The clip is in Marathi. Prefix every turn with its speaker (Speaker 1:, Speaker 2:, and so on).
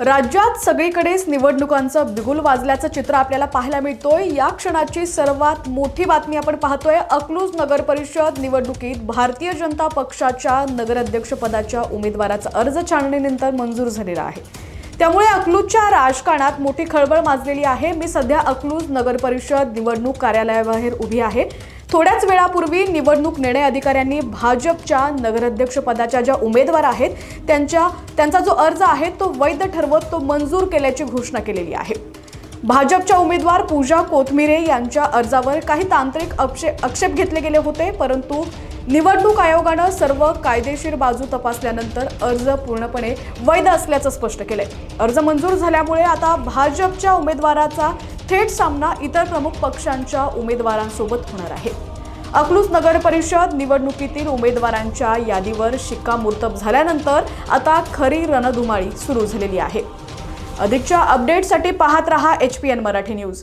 Speaker 1: राज्यात सगळीकडेच निवडणुकांचं बिगुल वाजल्याचं चित्र आपल्याला पाहायला मिळतोय. या क्षणाची सर्वात मोठी बातमी आपण पाहतोय. अकलूज नगर परिषद निवडणुकीत भारतीय जनता पक्षाच्या नगराध्यक्षपदाच्या उमेदवाराचा अर्ज छाननीनंतर मंजूर झालेला आहे. त्यामुळे अकलूजच्या राजकारणात मोठी खळबळ माजलेली आहे. मी सध्या अकलूज नगर परिषद निवडणूक कार्यालयाबाहेर उभी आहे. थोड्याच वेळापूर्वी निवडणूक निर्णय अधिकाऱ्यांनी भाजपच्या नगराध्यक्षपदाच्या ज्या उमेदवार आहेत त्यांच्या त्यांचा जो अर्ज आहे तो वैध ठरवत तो मंजूर केल्याची घोषणा केलेली आहे. भाजपच्या उमेदवार पूजा कोथमिरे यांच्या अर्जावर काही तांत्रिक अपशे आक्षेप घेतले गेले होते परंतु निवडणूक आयोगानं सर्व कायदेशीर बाजू तपासल्यानंतर अर्ज पूर्णपणे वैध असल्याचं स्पष्ट केलंय. अर्ज मंजूर झाल्यामुळे आता भाजपच्या उमेदवाराचा थेट सामना इतर प्रमुख पक्षांच्या उमेदवारांसोबत होणार आहे. अकलूज नगर परिषद निवडणुकीतील उमेदवारांच्या यादीवर शिक्कामोर्तब झाल्यानंतर आता खरी रणधुमाळी सुरू झालेली आहे. अधिकच्या अपडेटसाठी पाहत रहा H P N Marathi news.